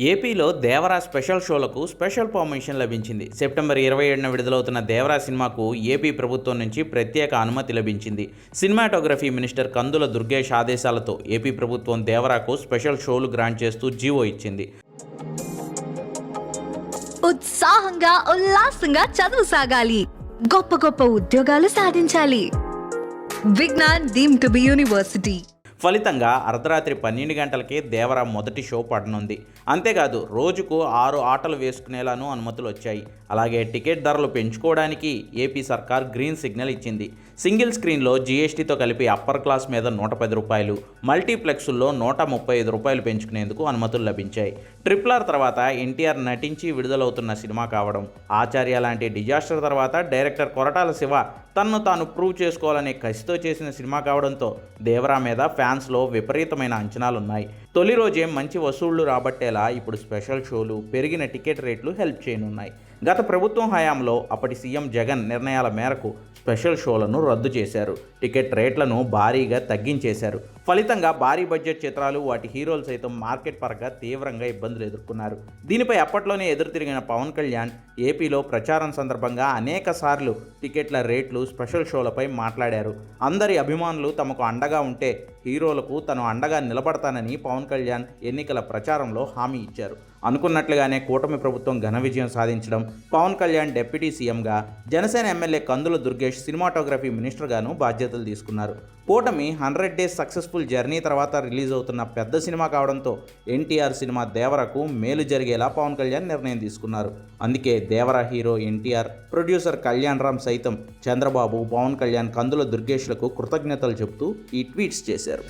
ఏపీలో దేవరా స్పెషల్ షోలకు special permission లభించింది. సెప్టెంబర్ ఇరవై ఏడున విడుదలవుతున్న దేవరా సినిమాకు ఏపీ ప్రభుత్వం నుంచి ప్రత్యేక అనుమతి లభించింది. సినిమాటోగ్రఫీ మినిస్టర్ కందుల దుర్గేష్ ఆదేశాలతో ఏపీ ప్రభుత్వం దేవరాకు స్పెషల్ షోలు గ్రాంట్ చేస్తూ జీవో ఇచ్చింది. ఉత్సాహంగా ఉల్లాసంగా చదువు సాగాలి. గొప్ప గొప్ప ఉద్యోగాలు సాధించాలి. Vignan deem to be university. ఫలితంగా అర్ధరాత్రి పన్నెండు గంటలకి దేవరా మొదటి షో పడనుంది. అంతేకాదు రోజుకు ఆరు ఆటలు వేసుకునేలాను అనుమతులు వచ్చాయి అలాగే టికెట్ ధరలు పెంచుకోవడానికి ఏపీ సర్కార్ గ్రీన్ సిగ్నల్ ఇచ్చింది. సింగిల్ స్క్రీన్లో జీఎస్టీతో కలిపి అప్పర్ క్లాస్ మీద నూట పది రూపాయలు మల్టీప్లెక్స్ల్లో నూట ముప్పై ఐదు రూపాయలు పెంచుకునేందుకు అనుమతులు లభించాయి. ట్రిప్లర్ తర్వాత ఎన్టీఆర్ నటించి విడుదలవుతున్న సినిమా కావడం ఆచార్య లాంటి డిజాస్టర్ తర్వాత డైరెక్టర్ కొరటాల శివ తన్ను తాను ప్రూవ్ చేసుకోవాలనే కసితో చేసిన సినిమా కావడంతో దేవరా మీద ఫ్యాన్స్లో విపరీతమైన అంచనాలున్నాయి. తొలి రోజే మంచి వసూళ్ళు రాబట్టేలా ఇప్పుడు స్పెషల్ షోలు పెరిగిన టికెట్ రేట్లు హెల్ప్ చేయనున్నాయి. గత ప్రభుత్వం హయాంలో అప్పటి సీఎం జగన్ నిర్ణయాల మేరకు స్పెషల్ షోలను రద్దు చేశారు. టికెట్ రేట్లను భారీగా తగ్గించేశారు. ఫలితంగా భారీ బడ్జెట్ చిత్రాలు వాటి హీరోలు సైతం మార్కెట్ పరంగా తీవ్రంగా ఇబ్బందులు ఎదుర్కొన్నారు. దీనిపై అప్పట్లోనే ఎదురు తిరిగిన పవన్ కళ్యాణ్ ఏపీలో ప్రచారం సందర్భంగా అనేక సార్లు టికెట్ల రేట్లు స్పెషల్ షోలపై మాట్లాడారు. అందరి అభిమానులు తమకు అండగా ఉంటే హీరోలకు తను అండగా నిలబడతానని పవన్ కళ్యాణ్ ఎన్నికల ప్రచారంలో హామీ ఇచ్చారు. అనుకున్నట్లుగానే కూటమి ప్రభుత్వం ఘన విజయం సాధించడం పవన్ కళ్యాణ్ డిప్యూటీ సీఎంగా జనసేన ఎమ్మెల్యే కందుల దుర్గేష్ సినిమాటోగ్రఫీ మినిస్టర్గాను బాధ్యతలు తీసుకున్నారు. కూటమి హండ్రెడ్ డేస్ సక్సెస్ఫుల్ జర్నీ తర్వాత రిలీజ్ అవుతున్న పెద్ద సినిమా కావడంతో ఎన్టీఆర్ సినిమా దేవరకు మేలు జరిగేలా పవన్ కళ్యాణ్ నిర్ణయం తీసుకున్నారు. అందుకే Devara hero NTR producer Kalyan Ram సైతం చంద్రబాబు పవన్ కళ్యాణ్ కందుల దుర్గేష్లకు కృతజ్ఞతలు చెబుతూ ఈ ట్వీట్స్ చేశారు.